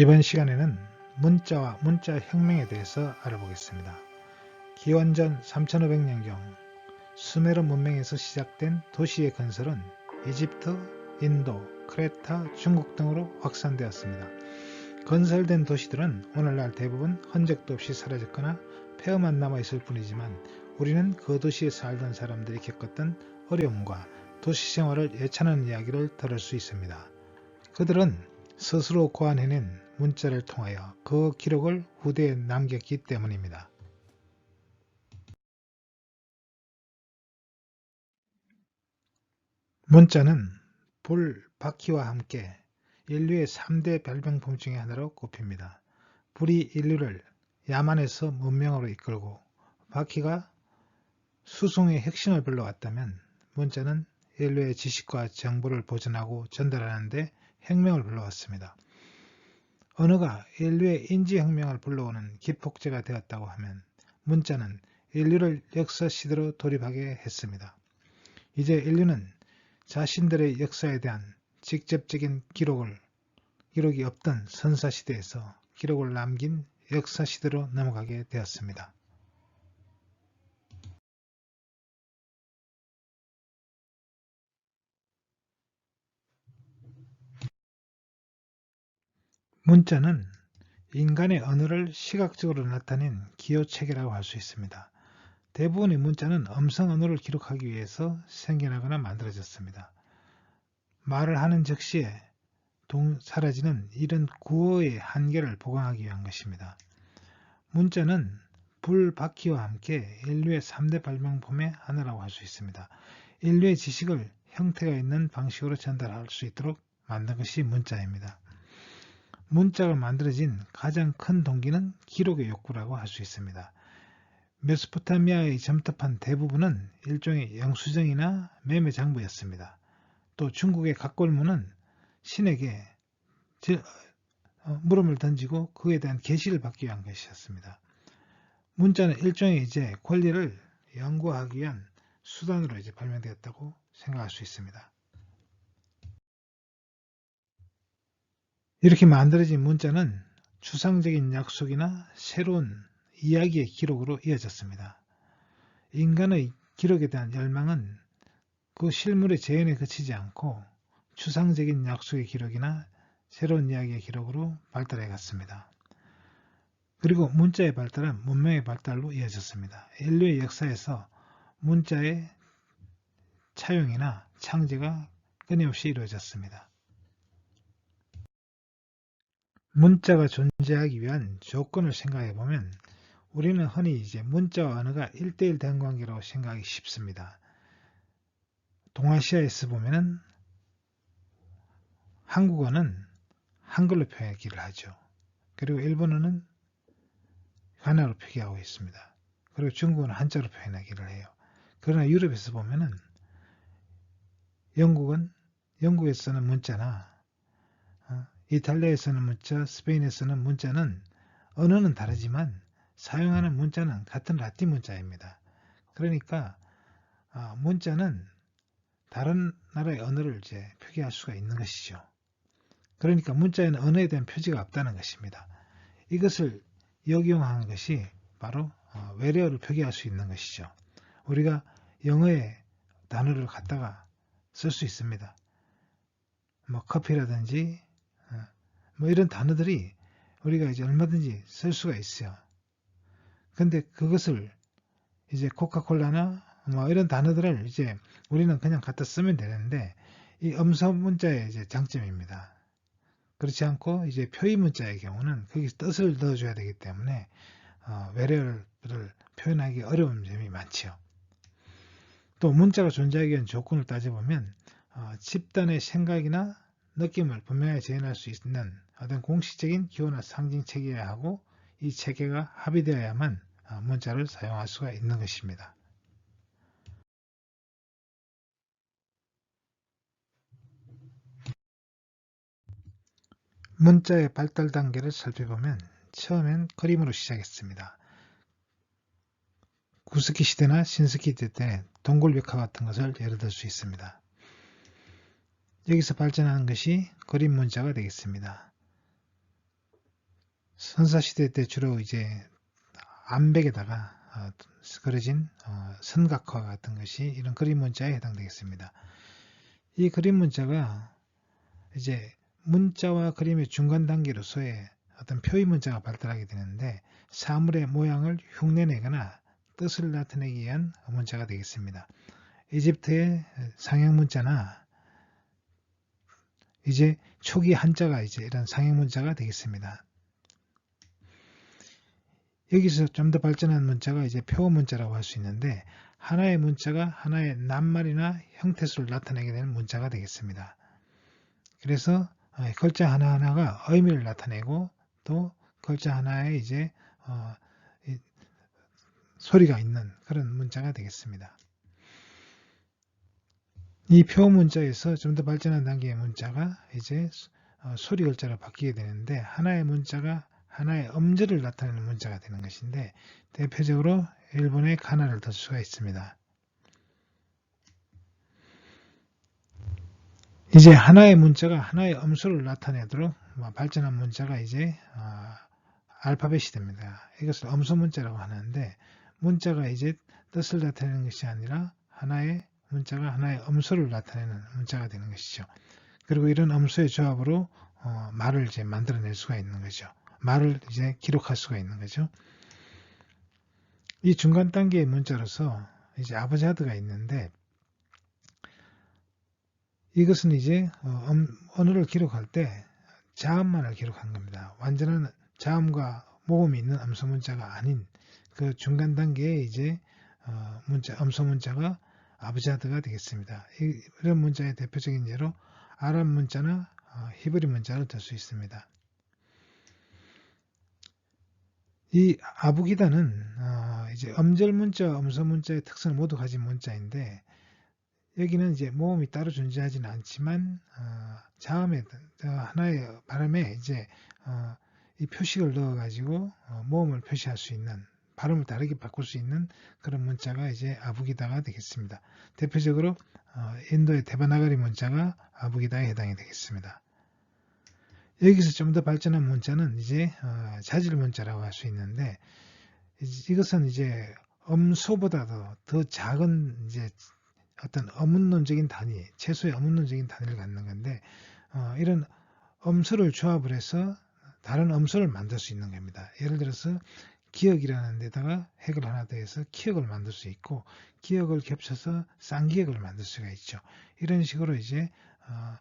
이번 시간에는 문자와 문자 혁명에 대해서 알아보겠습니다. 기원전 3500년경 수메르 문명에서 시작된 도시의 건설은 이집트, 인도, 크레타, 중국 등으로 확산되었습니다. 건설된 도시들은 오늘날 대부분 흔적도 없이 사라졌거나 폐허만 남아있을 뿐이지만 우리는 그 도시에 살던 사람들이 겪었던 어려움과 도시 생활을 예찬하는 이야기를 들을 수 있습니다. 그들은 스스로 고안해낸 문자를 통하여 그 기록을 후대에 남겼기 때문입니다. 문자는 불, 바퀴와 함께 인류의 3대 발명품 중의 하나로 꼽힙니다. 불이 인류를 야만에서 문명으로 이끌고 바퀴가 수송의 혁신을 불러왔다면 문자는 인류의 지식과 정보를 보존하고 전달하는 데 혁명을 불러왔습니다. 언어가 인류의 인지혁명을 불러오는 기폭제가 되었다고 하면 문자는 인류를 역사 시대로 돌입하게 했습니다. 이제 인류는 자신들의 역사에 대한 직접적인 기록을 기록이 없던 선사시대에서 기록을 남긴 역사시대로 넘어가게 되었습니다. 문자는 인간의 언어를 시각적으로 나타낸 기호체계라고 할 수 있습니다. 대부분의 문자는 음성 언어를 기록하기 위해서 생겨나거나 만들어졌습니다. 말을 하는 즉시에 동, 사라지는 이런 구어의 한계를 보강하기 위한 것입니다. 문자는 불, 바퀴와 함께 인류의 3대 발명품의 하나라고 할 수 있습니다. 인류의 지식을 형태가 있는 방식으로 전달할 수 있도록 만든 것이 문자입니다. 문자가 만들어진 가장 큰 동기는 기록의 욕구라고 할 수 있습니다. 메소포타미아의 점탑한 대부분은 일종의 영수증이나 매매 장부였습니다. 또 중국의 각 골문은 신에게 어, 물음을 던지고 그에 대한 계시를 받기 위한 것이었습니다. 문자는 일종의 이제 권리를 연구하기 위한 수단으로 이제 발명되었다고 생각할 수 있습니다. 이렇게 만들어진 문자는 추상적인 약속이나 새로운 이야기의 기록으로 이어졌습니다. 인간의 기록에 대한 열망은 그 실물의 재현에 그치지 않고 추상적인 약속의 기록이나 새로운 이야기의 기록으로 발달해 갔습니다. 그리고 문자의 발달은 문명의 발달로 이어졌습니다. 인류의 역사에서 문자의 차용이나 창제가 끊임없이 이루어졌습니다. 문자가 존재하기 위한 조건을 생각해 보면 우리는 흔히 이제 문자와 언어가 1대1 대응관계라고 생각하기 쉽습니다. 동아시아에서 보면은 한국어는 한글로 표기를 하죠. 그리고 일본어는 가나로 표기하고 있습니다. 그리고 중국어는 한자로 표현하기를 해요. 그러나 유럽에서 보면은 영국은 영국에서는 문자나 어, 이탈리아에서는 문자, 스페인에서는 문자는 언어는 다르지만 사용하는 문자는 같은 라틴 문자입니다. 그러니까 어, 문자는 다른 나라의 언어를 이제 표기할 수가 있는 것이죠. 그러니까 문자에는 언어에 대한 표지가 없다는 것입니다. 이것을 역용한 것이 바로 어, 외래어를 표기할 수 있는 것이죠. 우리가 영어의 단어를 갖다가 쓸 수 있습니다. 뭐 커피라든지 어, 뭐 이런 단어들이 우리가 이제 얼마든지 쓸 수가 있어요. 근데 그것을 이제 코카콜라나 뭐 이런 단어들을 이제 우리는 그냥 갖다 쓰면 되는데 이 음성 문자의 이제 장점입니다. 그렇지 않고 이제 표의 문자의 경우는 거기서 뜻을 넣어줘야 되기 때문에 어, 외래어를 표현하기 어려운 점이 많죠. 또 문자가 존재하기 위한 조건을 따져보면 어, 집단의 생각이나 느낌을 분명히 재현할 수 있는 어떤 공식적인 기호나 상징 체계여야 하고 이 체계가 합의되어야만 어, 문자를 사용할 수가 있는 것입니다. 문자의 발달 단계를 살펴보면 처음엔 그림으로 시작했습니다. 구스키 시대나 신스키 시대 때 동굴 벽화 같은 것을 예를 들 수 있습니다. 여기서 발전하는 것이 그림 문자가 되겠습니다. 선사시대 때 주로 이제 암백에다가 어, 그려진 어, 선각화 같은 것이 이런 그림 문자에 해당되겠습니다. 이 그림 문자가 이제 문자와 그림의 중간 단계로서의 어떤 표의 문자가 발달하게 되는데 사물의 모양을 흉내내거나 뜻을 나타내기 위한 문자가 되겠습니다. 이집트의 상형 문자나 이제 초기 한자가 이제 이런 상형 문자가 되겠습니다. 여기서 좀 더 발전한 문자가 이제 표어 문자라고 할 수 있는데 하나의 문자가 하나의 낱말이나 형태수를 나타내게 되는 문자가 되겠습니다. 그래서 어, 글자 하나하나가 의미를 나타내고 또 글자 하나에 이제 어, 소리가 있는 그런 문자가 되겠습니다. 이표 문자에서 좀 더 발전한 단계의 문자가 이제 어, 소리 글자로 바뀌게 되는데 하나의 문자가 하나의 음절을 나타내는 문자가 되는 것인데 대표적으로 일본의 가나를 들 수가 있습니다. 이제 하나의 문자가 하나의 음수를 나타내도록 뭐 발전한 문자가 이제 어, 알파벳이 됩니다. 이것을 음수 문자라고 하는데 문자가 이제 뜻을 나타내는 것이 아니라 하나의 문자가 하나의 음수를 나타내는 문자가 되는 것이죠. 그리고 이런 음수의 조합으로 어, 말을 이제 만들어낼 수가 있는 거죠. 말을 이제 기록할 수가 있는 거죠. 이 중간 단계의 문자로서 이제 아버자드가 있는데 이것은 이제 어, 언어를 기록할 때 자음만을 기록한 겁니다. 완전한 자음과 모음이 있는 암소 문자가 아닌 그 중간 단계의 이제 어, 문자, 암소 문자가 아브자드가 되겠습니다. 이런 문자의 대표적인 예로 아랍 문자나 어, 히브리 문자를 들 수 있습니다. 이 아부기다는 이제 음절 문자, 음소 문자의 특성을 모두 가진 문자인데 여기는 이제 모음이 따로 존재하지는 않지만 어, 자음에 어, 하나의 발음에 이제 어, 이 표식을 넣어 가지고 어, 모음을 표시할 수 있는 발음을 다르게 바꿀 수 있는 그런 문자가 이제 아부기다가 되겠습니다. 대표적으로 어, 인도의 대바나가리 문자가 아부기다에 해당이 되겠습니다. 여기서 좀 더 발전한 문자는 이제 어, 자질 문자라고 할 수 있는데 이것은 이제 음소보다도 더 작은 이제 어떤 어문론적인 단위, 최소의 어문론적인 단위를 갖는 건데 어, 이런 음수를 조합을 해서 다른 음수를 만들 수 있는 겁니다. 예를 들어서 기억이라는 데다가 핵을 하나 더해서 기억을 만들 수 있고 기억을 겹쳐서 쌍기억을 만들 수가 있죠. 이런 식으로 이제 어,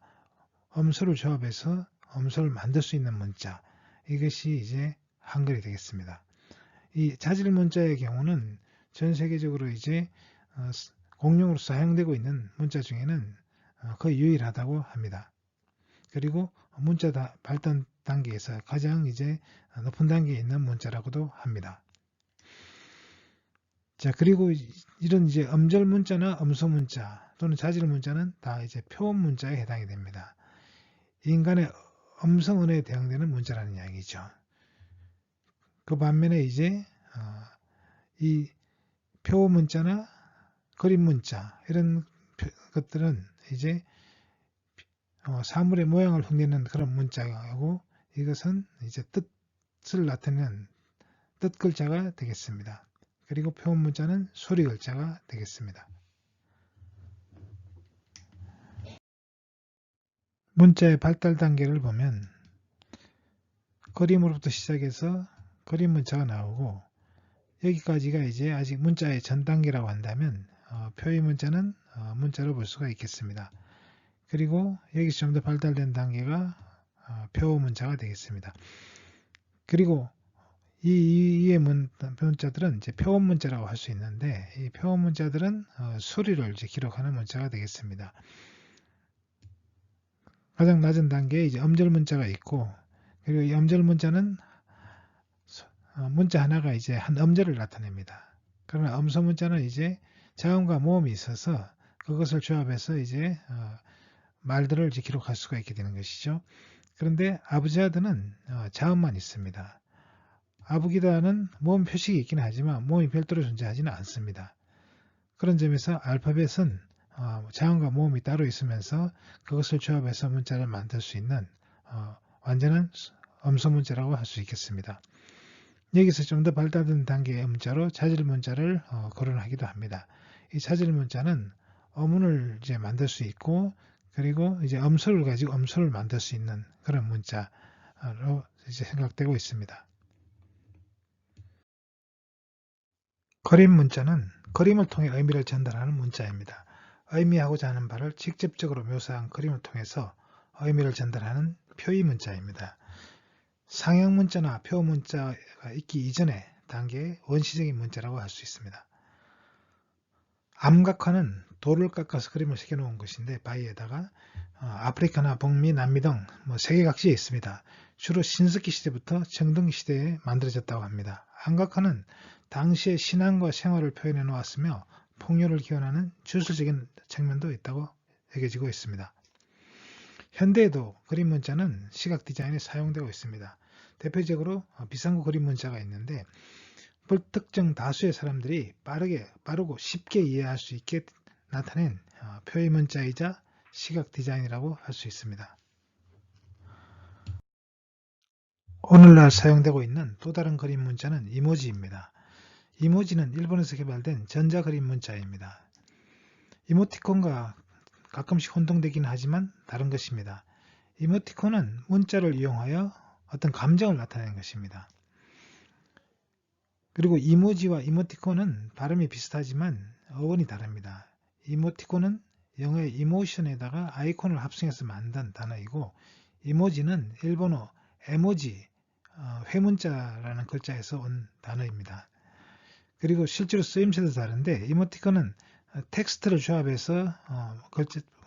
음수를 조합해서 음수를 만들 수 있는 문자 이것이 이제 한글이 되겠습니다. 이 자질 문자의 경우는 전 세계적으로 이제 어, 공용으로 사용되고 있는 문자 중에는 어, 거의 유일하다고 합니다. 그리고 문자 발달 단계에서 가장 이제 높은 단계에 있는 문자라고도 합니다. 자, 그리고 이런 이제 음절 문자나 음소 문자 또는 자질 문자는 다 이제 표현 문자에 해당이 됩니다. 인간의 음성 언어에 대응되는 문자라는 이야기죠. 그 반면에 이제 어, 이 표현 문자나 그림 문자 이런 것들은 이제 어, 사물의 모양을 흉내는 그런 문자하고 이것은 이제 뜻을 나타내는 뜻 글자가 되겠습니다. 그리고 표현 문자는 소리 글자가 되겠습니다. 문자의 발달 단계를 보면 그림으로부터 시작해서 그림 문자가 나오고 여기까지가 이제 아직 문자의 전 단계라고 한다면 어, 표의 문자는 어, 문자로 볼 수가 있겠습니다. 그리고 여기서 좀 더 발달된 단계가 어, 표 문자가 되겠습니다. 그리고 이 이의 문자들은 이제 표원 문자라고 할 수 있는데 이 표원 문자들은 어, 소리를 이제 기록하는 문자가 되겠습니다. 가장 낮은 단계에 이제 음절 문자가 있고 그리고 이 음절 문자는 어, 문자 하나가 이제 한 음절을 나타냅니다. 그러나 음소 문자는 이제 자음과 모음이 있어서 그것을 조합해서 이제 어, 말들을 이제 기록할 수가 있게 되는 것이죠. 그런데 아부자드는 어, 자음만 있습니다. 아부기다는 모음 표식이 있긴 하지만 모음이 별도로 존재하지는 않습니다. 그런 점에서 알파벳은 어, 자음과 모음이 따로 있으면서 그것을 조합해서 문자를 만들 수 있는 완전한 음성 문자라고 할 수 있겠습니다. 여기서 좀 더 발달된 단계의 문자로 자질 문자를 어, 거론하기도 합니다. 이 자질 문자는 어문을 이제 만들 수 있고 그리고 이제 음소를 가지고 음소를 만들 수 있는 그런 문자로 이제 생각되고 있습니다. 그림 문자는 그림을 통해 의미를 전달하는 문자입니다. 의미하고자 하는 바를 직접적으로 묘사한 그림을 통해서 의미를 전달하는 표의 문자입니다. 상형 문자나 표 문자가 있기 이전의 단계의 원시적인 문자라고 할 수 있습니다. 암각화는 돌을 깎아서 그림을 새겨놓은 것인데 바위에다가 어, 아프리카나 북미, 남미 등 뭐 세계 각지에 있습니다. 주로 신석기 시대부터 정등 시대에 만들어졌다고 합니다. 암각화는 당시의 신앙과 생활을 표현해 놓았으며 폭력을 기원하는 주술적인 측면도 있다고 여겨지고 있습니다. 현대에도 그림 문자는 시각 디자인에 사용되고 있습니다. 대표적으로 비상구 그림 문자가 있는데 불특정 다수의 사람들이 빠르게 빠르고 쉽게 이해할 수 있게 나타낸 어, 표의 문자이자 시각 디자인이라고 할 수 있습니다. 오늘날 사용되고 있는 또 다른 그림 문자는 이모지입니다. 이모지는 일본에서 개발된 전자그림 문자입니다. 이모티콘과 가끔씩 혼동되긴 하지만 다른 것입니다. 이모티콘은 문자를 이용하여 어떤 감정을 나타내는 것입니다. 그리고 이모지와 이모티콘은 발음이 비슷하지만 어원이 다릅니다. 이모티콘은 영어의 이모션에다가 아이콘을 합성해서 만든 단어이고 이모지는 일본어 에모지, 어, 회문자라는 글자에서 온 단어입니다. 그리고 실제로 쓰임새도 다른데 이모티콘은 텍스트를 조합해서 어,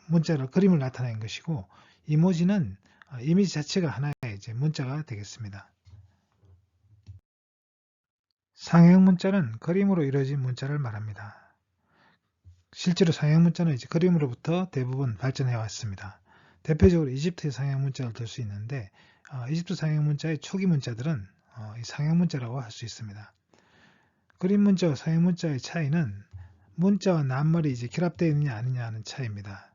문자를 그림을 나타낸 것이고 이모지는 어, 이미지 자체가 하나의 문자가 되겠습니다. 상형 문자는 그림으로 이루어진 문자를 말합니다. 실제로 상형 문자는 이제 그림으로부터 대부분 발전해 왔습니다. 대표적으로 이집트의 상형 문자를 들 수 있는데 어, 이집트 상형 문자의 초기 문자들은 어, 상형 문자라고 할 수 있습니다. 그림 문자와 사형 문자의 차이는 문자와 낱말이 이제 결합되어 있느냐 아니냐 하는 차이입니다.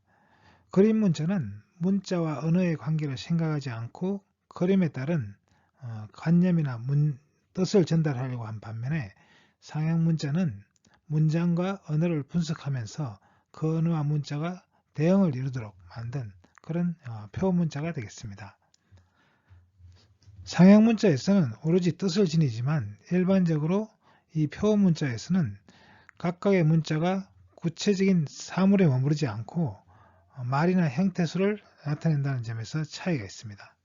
그림 문자는 문자와 언어의 관계를 생각하지 않고 그림에 따른 어, 관념이나 문, 뜻을 전달하려고 한 반면에 상형 문자는 문장과 언어를 분석하면서 그 언어와 문자가 대응을 이루도록 만든 그런 어, 표 문자가 되겠습니다. 상형 문자에서는 오로지 뜻을 지니지만 일반적으로 이표 문자에서는 각각의 문자가 구체적인 사물에 머무르지 않고 말이나 형태수를 나타낸다는 점에서 차이가 있습니다.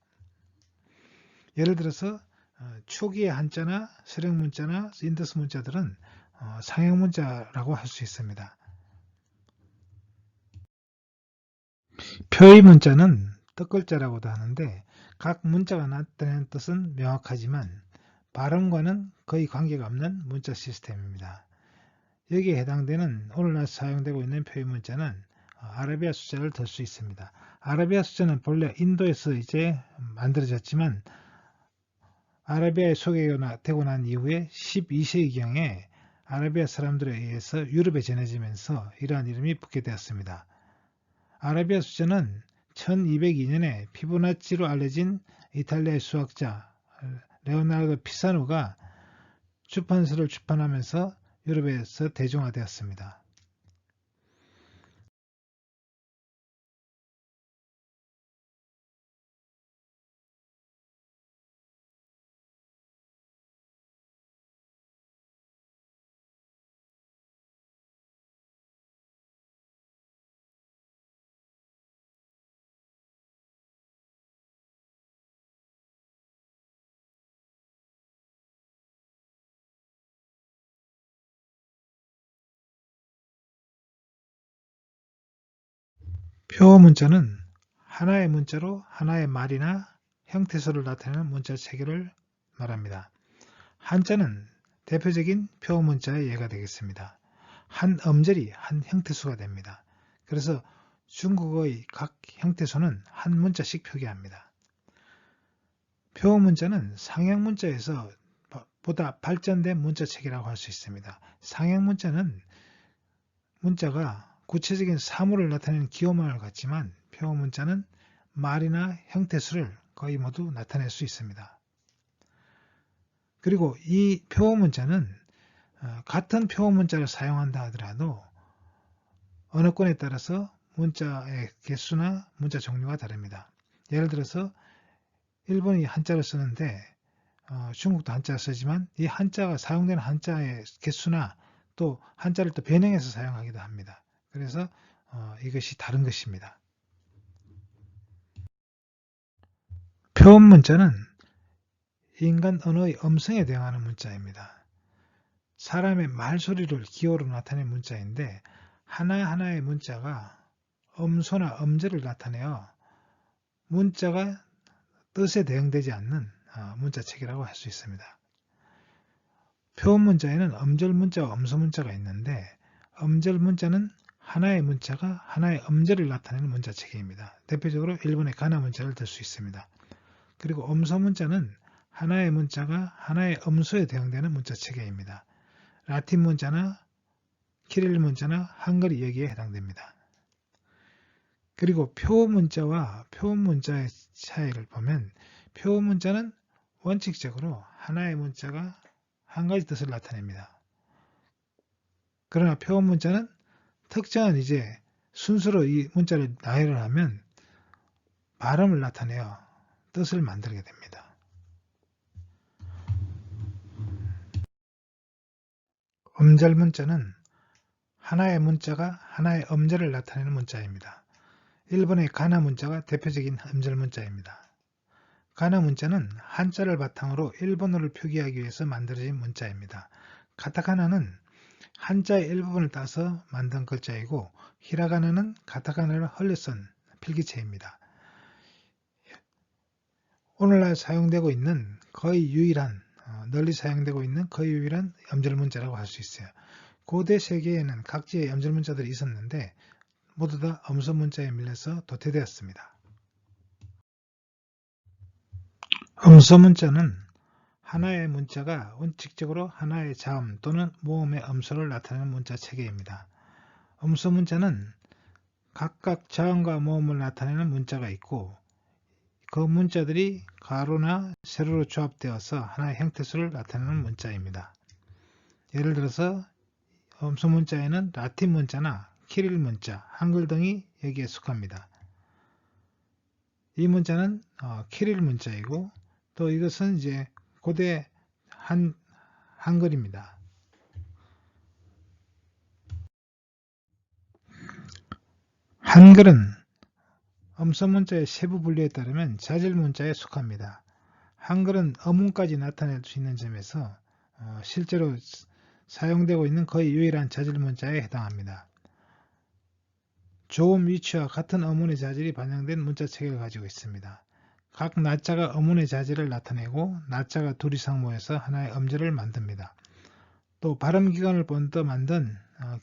예를 들어서 어, 초기의 한자나 서령 문자나 인더스 문자들은 어, 상형 문자라고 할 수 있습니다. 표의 문자는 뜻글자라고도 하는데 각 문자가 나타내는 뜻은 명확하지만 발음과는 거의 관계가 없는 문자 시스템입니다. 여기에 해당되는 오늘날 사용되고 있는 표의 문자는 아라비아 숫자를 들 수 있습니다. 아라비아 숫자는 본래 인도에서 이제 만들어졌지만 아라비아에 소개되고 난 이후에 12세기경에 아라비아 사람들에 의해서 유럽에 전해지면서 이러한 이름이 붙게 되었습니다. 아라비아 숫자는 1202년에 피부나치로 알려진 이탈리아의 수학자 레오나르도 피사노가 출판서를 출판하면서 유럽에서 대중화되었습니다. 표 문자는 하나의 문자로 하나의 말이나 형태소를 나타내는 문자 체계를 말합니다. 한자는 대표적인 표 문자의 예가 되겠습니다. 한 음절이 한 형태수가 됩니다. 그래서 중국어의 각 형태수는 한 문자씩 표기합니다. 표 문자는 상형 문자에서 보다 발전된 문자 체계라고 할 수 있습니다. 상형 문자는 문자가 구체적인 사물을 나타내는 기호만을 갖지만 표어 문자는 말이나 형태수를 거의 모두 나타낼 수 있습니다. 그리고 이 표어 문자는 어, 같은 표어 문자를 사용한다 하더라도 어느 권에 따라서 문자의 개수나 문자 종류가 다릅니다. 예를 들어서 일본이 한자를 쓰는데 어, 중국도 한자를 쓰지만 이 한자가 사용되는 한자의 개수나 또 한자를 또 변형해서 사용하기도 합니다. 그래서 어, 이것이 다른 것입니다. 표현 문자는 인간 언어의 음성에 대응하는 문자입니다. 사람의 말소리를 기호로 나타낸 문자인데 하나하나의 문자가 음소나 음절을 나타내어 문자가 뜻에 대응되지 않는 어, 문자책이라고 할 수 있습니다. 표현 문자에는 음절 문자와 음소 문자가 있는데 음절 문자는 하나의 문자가 하나의 음절을 나타내는 문자체계입니다. 대표적으로 일본의 가나 문자를 들 수 있습니다. 그리고 음소 문자는 하나의 문자가 하나의 음소에 대응되는 문자체계입니다. 라틴 문자나 키릴 문자나 한글이 여기에 해당됩니다. 그리고 표 문자와 표 문자의 차이를 보면 표 문자는 원칙적으로 하나의 문자가 한 가지 뜻을 나타냅니다. 그러나 표 문자는 특정한 이제 순서로 이 문자를 나열을 하면 발음을 나타내어 뜻을 만들게 됩니다. 음절 문자는 하나의 문자가 하나의 음절을 나타내는 문자입니다. 일본의 가나 문자가 대표적인 음절 문자입니다. 가나 문자는 한자를 바탕으로 일본어를 표기하기 위해서 만들어진 문자입니다. 카타카나는 한자의 일부분을 따서 만든 글자이고 히라가나는 카타카나를 헐려 쓴 필기체입니다. 오늘날 사용되고 있는 거의 유일한 어, 널리 사용되고 있는 거의 유일한 염절 문자라고 할 수 있어요. 고대 세계에는 각지의 염절 문자들이 있었는데 모두 다 음소 문자에 밀려서 도태되었습니다. 음소 문자는 하나의 문자가 원칙적으로 하나의 자음 또는 모음의 음소를 나타내는 문자 체계입니다. 음소 문자는 각각 자음과 모음을 나타내는 문자가 있고 그 문자들이 가로나 세로로 조합되어서 하나의 형태수를 나타내는 문자입니다. 예를 들어서 음소 문자에는 라틴 문자나 키릴 문자, 한글 등이 여기에 속합니다. 이 문자는 어, 키릴 문자이고 또 이것은 이제 고대 한, 한글입니다. 한글은 음서 문자의 세부 분류에 따르면 자질 문자에 속합니다. 한글은 어문까지 나타낼 수 있는 점에서 어, 실제로 사용되고 있는 거의 유일한 자질 문자에 해당합니다. 조음 위치와 같은 어문의 자질이 반영된 문자 체계를 가지고 있습니다. 각 나자가 어문의 자질을 나타내고 나자가 둘 이상 모여서 하나의 음절을 만듭니다. 또 발음기관을 본떠 만든 어,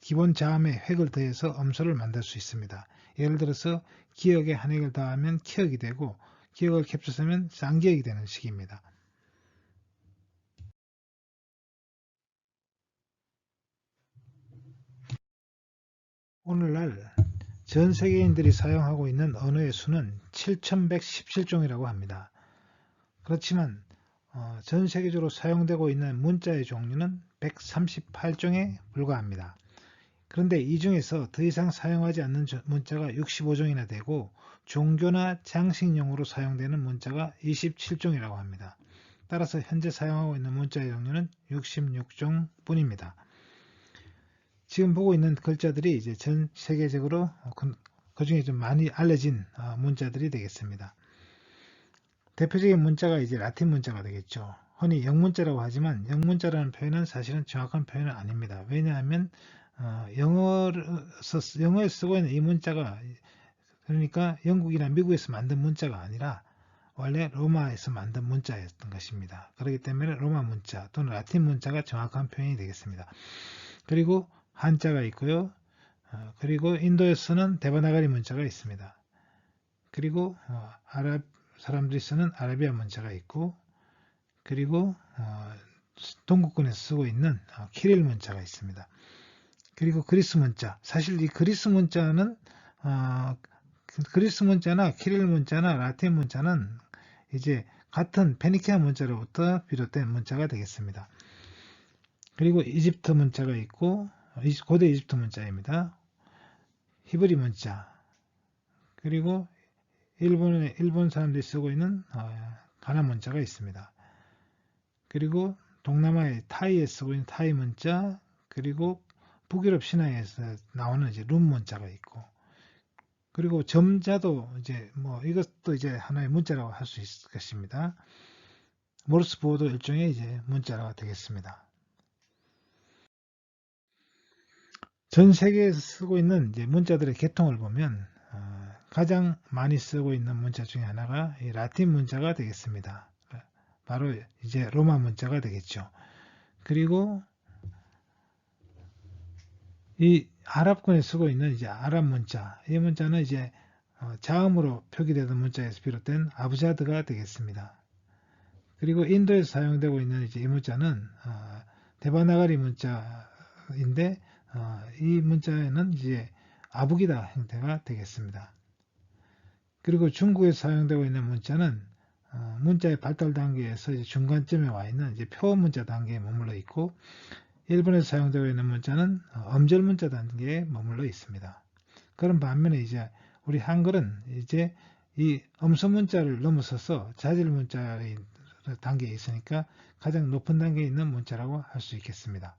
기본 자음의 획을 더해서 음소를 만들 수 있습니다. 예를 들어서 기억에 한 획을 더하면 키역이 되고 기억을 캡쳐서면 쌍기역이 되는 식입니다. 오늘날 전 세계인들이 사용하고 있는 언어의 수는 7117종이라고 합니다. 그렇지만 어, 전 세계적으로 사용되고 있는 문자의 종류는 138종에 불과합니다. 그런데 이 중에서 더 이상 사용하지 않는 문자가 65종이나 되고 종교나 장식용으로 사용되는 문자가 27종이라고 합니다. 따라서 현재 사용하고 있는 문자의 종류는 66종 뿐입니다. 지금 보고 있는 글자들이 이제 전 세계적으로 그, 그 중에 좀 많이 알려진 어, 문자들이 되겠습니다. 대표적인 문자가 이제 라틴 문자가 되겠죠. 흔히 영문자라고 하지만 영문자라는 표현은 사실은 정확한 표현은 아닙니다. 왜냐하면 어, 영어에서, 영어에 쓰고 있는 이 문자가 그러니까 영국이나 미국에서 만든 문자가 아니라 원래 로마에서 만든 문자였던 것입니다. 그렇기 때문에 로마 문자 또는 라틴 문자가 정확한 표현이 되겠습니다. 그리고 한자가 있고요. 어, 그리고 인도에서는 대바나가리 문자가 있습니다. 그리고 어, 아랍 사람들이 쓰는 아라비아 문자가 있고 그리고 어, 동국권에서 쓰고 있는 어, 키릴 문자가 있습니다. 그리고 그리스 문자. 사실 이 그리스 문자는 어, 그리스 문자나 키릴 문자나 라틴 문자는 이제 같은 페니키아 문자로부터 비롯된 문자가 되겠습니다. 그리고 이집트 문자가 있고 고대 이집트 문자입니다. 히브리 문자 그리고 일본의 일본 사람들이 쓰고 있는 어, 가나 문자가 있습니다. 그리고 동남아의 타이에 쓰고 있는 타이 문자 그리고 북유럽 신화에서 나오는 이제 룸 문자가 있고 그리고 점자도 이제 뭐 이것도 이제 하나의 문자라고 할 수 있을 것입니다. 모르스 보호도 일종의 이제 문자가 되겠습니다. 전 세계에서 쓰고 있는 문자들의 계통을 보면 어, 가장 많이 쓰고 있는 문자 중에 하나가 라틴 문자가 되겠습니다. 바로 이제 로마 문자가 되겠죠. 그리고 이 아랍권에 쓰고 있는 이제 아랍 문자, 이 문자는 이제 어, 자음으로 표기되던 문자에서 비롯된 아부자드가 되겠습니다. 그리고 인도에서 사용되고 있는 이제 이 문자는 어, 대바나가리 문자인데 어, 이 문자에는 이제 아부기다 형태가 되겠습니다. 그리고 중국에서 사용되고 있는 문자는 문자의 발달 단계에서 중간점에 와 있는 이제 표 문자 단계에 머물러 있고 일본에서 사용되고 있는 문자는 엄절 문자 단계에 머물러 있습니다. 그런 반면에 이제 우리 한글은 이제 이 음소 문자를 넘어서서 자질 문자의 단계에 있으니까 가장 높은 단계에 있는 문자라고 할 수 있겠습니다.